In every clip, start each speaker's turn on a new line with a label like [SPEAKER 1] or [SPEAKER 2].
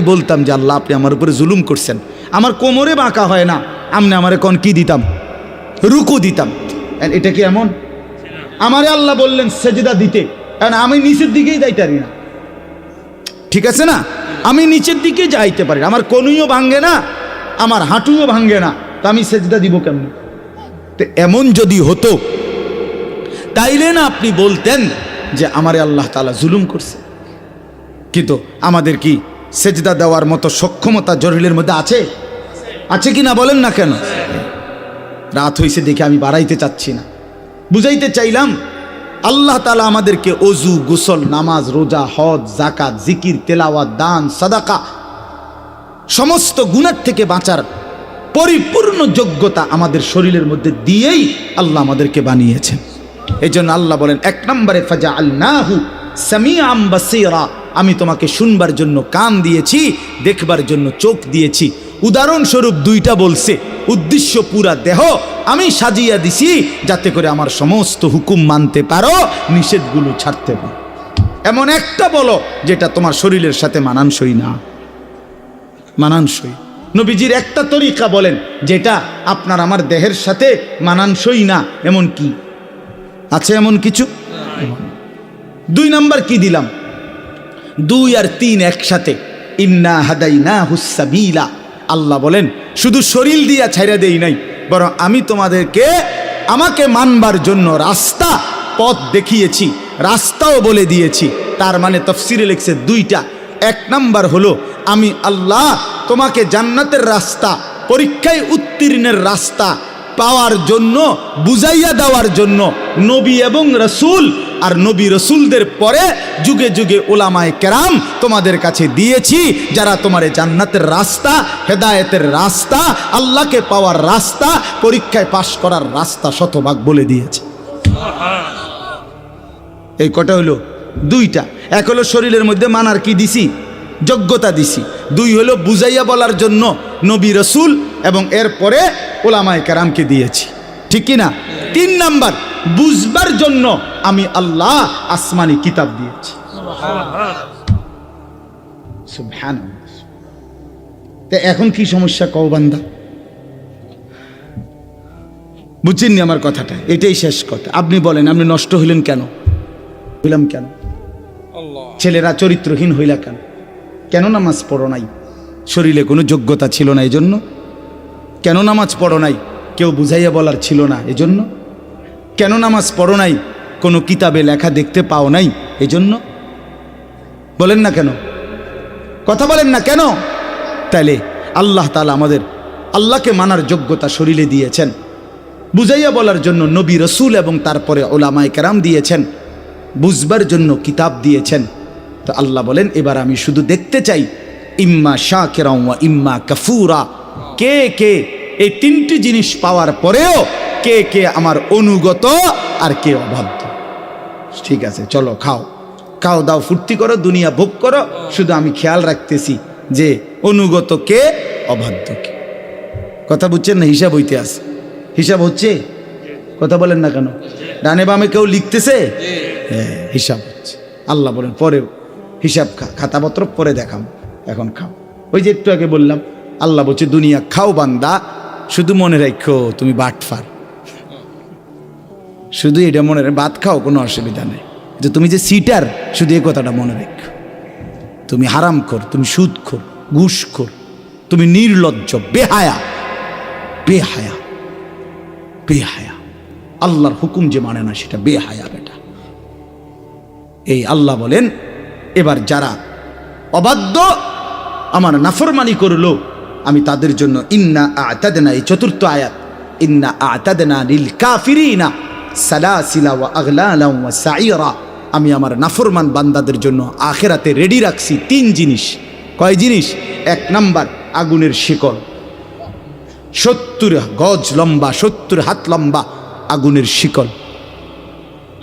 [SPEAKER 1] বলতাম যে আল্লাহ, আপনি আমার উপরে জুলুম করছেন। আমার কোমরে বাঁকা হয় না, আমনে আমারে কোন কি দিতাম? রুকু দিতাম। এটা কি এমন? আমারে আল্লাহ বললেন, সেজদা দিতে। কারণ আমি নিচের দিকেই যাইতে পারি না। ঠিক আছে না? আমি নিচের দিকে যাইতে পারি আমার কনুইও ভাঙ্গে না, আমার হাঁটুও ভাঙ্গে না। তো আমি সেজদা দিব কেমন? তো, এমন যদি হতো, তাইলে না আপনি বলতেন যে আমারে আল্লাহ তাআলা জুলুম করছে। কিন্তু আমাদের কি সেজদা দেওয়ার মতো সক্ষমতা জরিলের মধ্যে আছে? আছে কি না বলেন না কেন? রাত হইছে দেখে আমি বাড়াইতে চাচ্ছি না। বুঝাইতে চাইলাম, আল্লাহ তালা আমাদেরকে অজু গোসল, নামাজ, রোজা, হজ জাকাত জিকির, তেলাওয়াত, দান, সাদাকা সমস্ত গুণের থেকে বাঁচার পরিপূর্ণ যোগ্যতা আমাদের শরীরের মধ্যে দিয়েই আল্লাহ আমাদেরকে বানিয়েছেন। এই জন্য আল্লাহ বলেন, এক নম্বরে ফাজা আল্লাহু সামিআম বাসীরা, আমি তোমাকে শুনবার জন্য কান দিয়েছি, দেখবার জন্য চোখ দিয়েছি। উদাহরণস্বরূপ দুইটা বলছে, উদ্দেশ্য পুরা দেহ আমি সাজিয়া দিছি, যাতে করে আমার সমস্ত হুকুম মানতে পারো, নিষেধগুলো ছাড়তে পারো। এমন একটা বলো, যেটা তোমার শরীরের সাথে মানানসই না। মানানসই। নবীজির একটা তরিকা বলেন, যেটা আপনার আমার দেহের সাথে মানানসই না, এমন কি? আছে এমন কিছু? দুই নাম্বার কি দিলাম? দুই আর তিন একসাথে। ইন্না হাদাই না হুসাবিলা আল্লাহ বলেন, শুধু শরীর দিয়া ছাইরা দেই নাই, বরং আমি তোমাদেরকে আমাকে মানবার জন্য রাস্তা, পথ দেখিয়েছি, রাস্তাও বলে দিয়েছি। তার মানে তফসিরে লিখছে দুইটা। এক নাম্বার হলো, আমি আল্লাহ তোমাকে জান্নাতের রাস্তা, পরীক্ষায় উত্তীর্ণের রাস্তা পাওয়ার জন্য, বুঝাইয়া দেওয়ার জন্য নবী এবং রসুল আর নবী রসুলদের পরে যুগে যুগে ওলামায় কেরাম তোমাদের কাছে দিয়েছি, যারা তোমার জান্নাতের রাস্তা, হেদায়েতের রাস্তা, আল্লাহকে পাওয়ার রাস্তা, পরীক্ষায় পাশ করার রাস্তা শতভাগ বলে দিয়েছে। এই কটা হলো দুইটা। এক হলো শরীরের মধ্যে মানার কি দিছি? যোগ্যতা দিছি। দুই হলো বুঝাইয়া বলার জন্য নবী রসুল এবং এরপরে ওলামায় কারামকে দিয়েছি। ঠিক কি না তিন নাম্বার, বুঝবার জন্য আমি আল্লাহ আসমানি কিতাব দিয়েছি। এখন কি সমস্যা কও বান্দা? বুঝছেননি আমার কথাটা? এটাই শেষ কথা। আপনি বলেন আপনি নষ্ট হইলেন কেন? হইলাম কেন? ছেলেরা চরিত্রহীন হইলা কেন? কেন নামাজ পড়ো নাই? শরীরে কোনো যোগ্যতা ছিল না এই জন্য কেন নামাজ পড়ো নাই? কেউ বুঝাইয়া বলার ছিল না এজন্য? কেন নামাজ পড়ো নাই? কোনো কিতাবে লেখা দেখতে পাও নাই? এজন্য? বলেন না কেন? কথা বলেন না কেন? তাইলে আল্লাহ তালা আমাদের আল্লাহকে মানার যোগ্যতা শরীরে দিয়েছেন। বুঝাইয়া বলার জন্য নবী রসুল এবং তারপরে ওলামায় কেরাম দিয়েছেন। বুঝবার জন্য কিতাব দিয়েছেন। তো আল্লাহ বলেন, এবার আমি শুধু দেখতে চাই, ইম্মা শাহ কেরাউয়া ইম্মা কাফুরা। কে কে? এই তিনটি জিনিস পাওয়ার পরেও কে কে আমার অনুগত আর কে অবাধ্য ঠিক আছে, চলো খাও। খাও, দাও, ফুর্তি করো, দুনিয়া ভোগ করো। শুধু আমি খেয়াল রাখতেছি যে অনুগত কে, অবাধ্য কে। কথা বুঝছেন না? হিসাব হইতে আছে। হিসাব হচ্ছে? কথা বলেন না কেন? ডানে বামে কেউ লিখতেছে? হ্যাঁ হিসাব হচ্ছে। আল্লাহ বলেন পরে হিসাব খা- খাতাপত্র পরে দেখাম, এখন খাও। ওই যে একটু আগে বললাম, আল্লাহ বলছে, দুনিয়া খাও বান্দা, শুধু মনে রাখো তুমি বাটফার। শুধু এটা মনে রাখ, ভাত খাও, কোনো অসুবিধা নেই। যে তুমি যে সিটার, শুধু এই কথাটা মনে রেখো। তুমি হারাম কর তুমি সুদ কর ঘুষ কর তুমি নির্লজ্জ, বেহায়া বেহায়া বেহায়া। আল্লাহর হুকুম যে মানে না সেটা বেহায়া বেটা। এই আল্লাহ বলেন, এবার যারা অবাধ্য, আমার নাফরমানি করল, আমি তাদের জন্য ইন্না আতাদনা, এই চতুর্থ আয়াত, ইন্না আতাদনা লিল কাফিরিনা। সালাসিলা ওয়া আগলালা ওয়া সাইরা আমি আমার নাফরমান বান্দাদের জন্য আখেরাতে রেডি রাখছি তিন জিনিস। কয় জিনিস? এক নাম্বার, আগুনের শিকল। সত্তর গজ লম্বা, সত্তর হাত লম্বা আগুনের শিকল।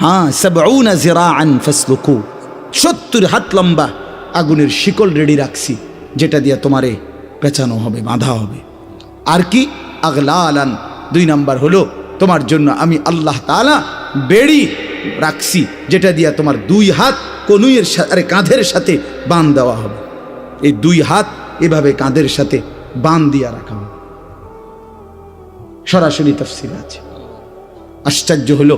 [SPEAKER 1] হ্যাঁ সাবউনা জিরাআন ফাসলুকু। সত্তর হাত লম্বা আগুনের শিকল রেডি রাখছি, যেটা দিয়ে তোমারে পেঁচানো হবে, বাঁধা হবে। আর কি? আগলা আলান দুই নাম্বার হলো তোমার জন্য আমি আল্লাহ তালা বেড়ি রাখছি, যেটা দিয়া তোমার দুই হাত কনুইয়ের সাথে কাঁধের সাথে বাঁধ দেওয়া হবে। এই দুই হাত এভাবে কাঁধের সাথে বান দিয়া রাখা হবে। সরাসরি তফসিল আছে। আশ্চর্য হলো,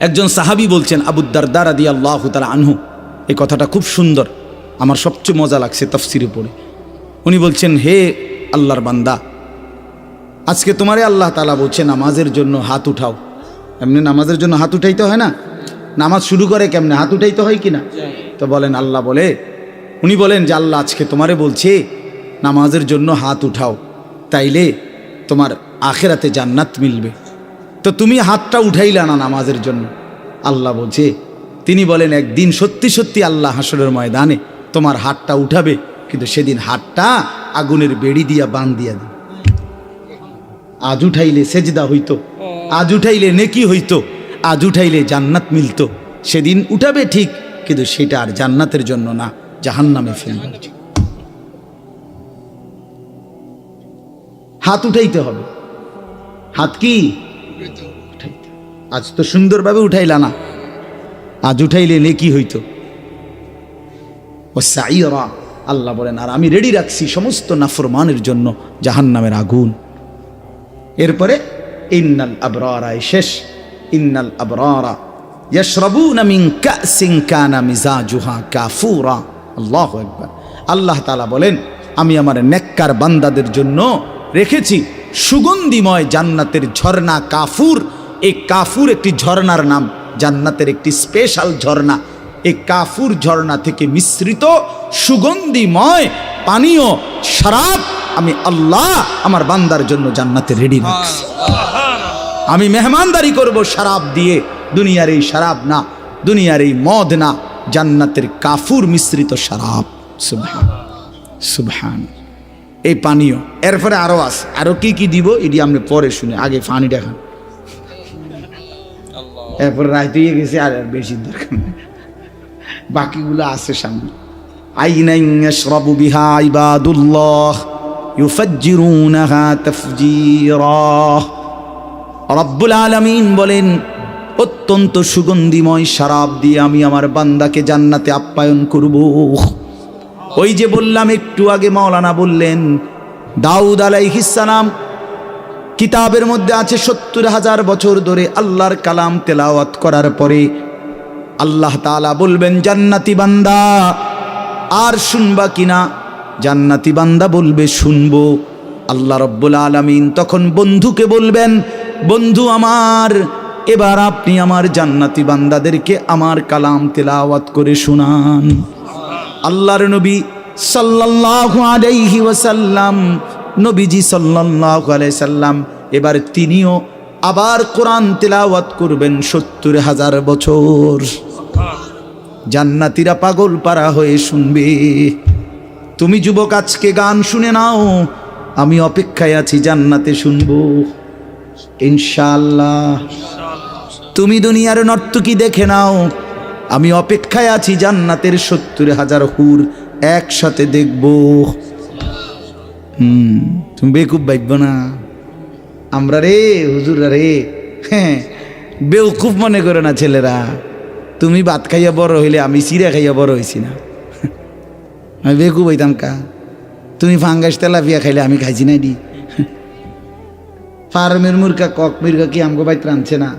[SPEAKER 1] একজন সাহাবি বলছেন আবুদ্দারদার আদি আল্লাহ তালা আনহু। এই কথাটা খুব সুন্দর। আমার সবচেয়ে মজা লাগছে তফসিরে পড়ে। উনি বলছেন, হে আল্লাহর বান্দা আজকে তোমারে আল্লাহ তালা বলছে, নামাজের জন্য হাত উঠাও। এমনি নামাজের জন্য হাত উঠাইতে হয় না? নামাজ শুরু করে কেমনে? হাত উঠাইতে হয় কি না তো বলেন, আল্লাহ বলে, উনি বলেন যে, আল্লাহ আজকে তোমারে বলছে, নামাজের জন্য হাত উঠাও, তাইলে তোমার আখেরাতে জান্নাত মিলবে। তো তুমি হাতটা উঠাইলা না নামাজের জন্য? আল্লাহ বলছে, তিনি বলেন, একদিন সত্যি সত্যি আল্লাহ হাসরের ময়দানে তোমার হাতটা উঠাবে, কিন্তু সেদিন হাতটা আগুনের বেড়ি দিয়া বান দিয়া দিবে। আজ উঠাইলে সেজদা হইতো। আজ উঠাইলে নেকি হইতো। আজ উঠাইলে জান্নাত মিলতো। সেদিন উঠাবে ঠিক, কিন্তু সেটা আর জান্নাতের জন্য না, জাহান্নামে ফেলবে। হাত উঠাইতে হবে। হাত কি? আজ তো সুন্দরভাবে উঠাইলা না। আজ উঠাইলে নেকি হইতো। ও সাইরা, আল্লাহ বলেন, আর আমি রেডি রাখছি সমস্ত নাফরমানের জন্য জাহান্নামের আগুন। এরপরে, ইন্নাল আবরারা শেষ। ইন্নাল আবরারা ইয়াশরাবুনা মিন কাসিন কানা মিজাজুহা কাফুরা। আল্লাহু আকবার। আল্লাহ তাআলা বলেন, আমি আমার নেককার বান্দাদের জন্য রেখেছি সুগন্ধিময় জান্নাতের ঝর্ণা কাফুর। এই কাফুর একটি ঝর্ণার নাম, জান্নাতের একটি স্পেশাল ঝর্ণা। এই কাফুর ঝর্ণা থেকে মিশ্রিত সুগন্ধিময় পানীয়, শরাব আমি আল্লাহ আমার বান্দার জন্য জান্নাতে রেডি রাখছি আমি মেহমানদারি করব শরাব দিয়ে, দুনিয়ার এই শরাব না, দুনিয়ার এই মদ না, জান্নাতের কাফুর মিশ্রিত শরাব। সুবহান সুবহান। এই পানীয়, এরপরে আরও আছে। আরও কি কি দিব, এটি আপনি পরে শুনে, আগে পানি দেখান। এরপরে রাইতে গেছে আর বেশি দরকার নেই। বাকিগুলো আছে সামনে। আইনাইন ইয়াশরাবু বিহা ইবাদুল্লাহ। ইউফাজ্জিরুনাহা বলেন, অত্যন্ত সুগন্ধিময় শরাব দিয়ে আমি আমার বান্দাকে জান্নাতে আপ্যায়ন করব। ওই যে বললাম একটু আগে মাওলানা বললেন, দাউদ আলাই আলাইহিসসালাম কিতাবের মধ্যে আছে সত্তর হাজার বছর ধরে আল্লাহর কালাম তেলাওয়াত করার পরে আল্লাহ তাআলা বলবেন, জান্নাতি বান্দা, আর শুনবা কিনা? জান্নাতি বান্দা বলবে, শুনব। আল্লাহ রব্বুল আলামিন তখন বন্ধুকে বলবেন, বন্ধু আমার, এবার আপনি আমার জান্নাতি বান্দাদেরকে আমার কালাম তেলাওয়াত করে শুনান। আল্লাহর নবী সাল্লাল্লাহু আলাইহি ওয়াসাল্লাম, নবীজি সাল্লাল্লাহু আলাইহি সাল্লাম, এবার তিনিও আবার কোরআন তেলাওয়াত করবেন সত্তর হাজার বছর। জান্নাতিরা পাগল পারা হয়ে শুনবে। তুমি যুবক, আজকে গান শুনে নাও। আমি অপেক্ষায় আছি, জান্নাতে শুনব। ইনশাল্লাহ তুমি দুনিয়ার নর্তকী দেখে নাও। আমি অপেক্ষায় আছি, জান্নাতের সত্তর হাজার হুর একসাথে দেখব। হুম, তুমি বেকুব বাইব না। আমরা রে হুজুরা রে। হ্যাঁ বেউকুব মনে করে না ছেলেরা। তুমি ভাত খাইয়া বড় হইলে আমি চিরা খাইয়া বড় হয়েছি না। আমি বেকুব হইতাম কা। তুমি ফাঙ্গাস তেলাপিয়া খাইলে আমি খাইছি না দি ফার্মের মুরগা, কক মুরগা কি আমগো বাইত রাঁধছে না?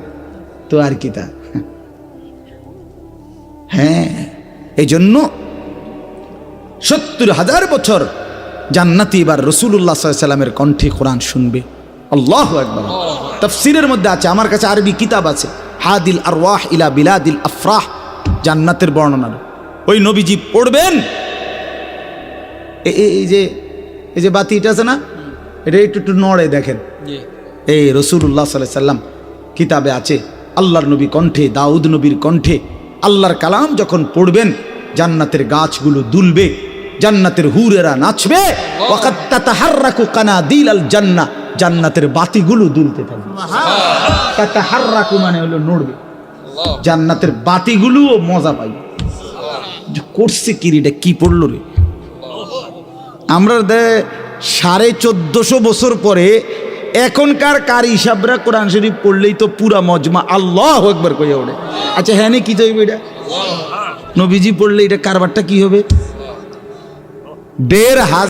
[SPEAKER 1] তো আর কি তা? হ্যাঁ এই জন্য সত্তর হাজার বছর জান্নাতি এবার রসুল্লাহ সাল্লামের কণ্ঠে কোরআন শুনবে। আল্লাহ একবার তফসিরের মধ্যে আছে, আমার কাছে আরবি কিতাব আছে। হাদিল আর ওয়াহ ইলা বিলাদিল আফরাহ, জান্নাতের বর্ণনার। ওই নবীজি পড়বেন এই যে এই যে বাতিটা আছে না এটা একটু একটু নড়ে দেখেন। এই রসুল্লাহ সাল্লাহ সাল্লাম কিতাবে আছে আল্লাহর নবী কণ্ঠে দাউদ নবীর কণ্ঠে আল্লাহর কালাম যখন পড়বেন জান্নাতের গাছগুলো দুলবে জান্নাতের হুরেরা নাচবে জান্নাহ জান্নাতের বাতিগুলো দুলতে থাকবে। মানে হলো নড়বে। জান্নাতের বাতিগুলোও মজা পাই যে করছে কি রে, এটা কি পড়ল রে? আমরা সাড়ে চোদ্দশো বছর পরে এখনকার কার হিসাবরা কোরআন শরীফ পড়লেই তো পুরা মজমা আল্লাহ একবার কইয়া ওঠে। আচ্ছা হ্যাঁ কি তৈবে এটা? নবীজি পড়লে এটা কারবারটা কি হবে? দেড় হাজার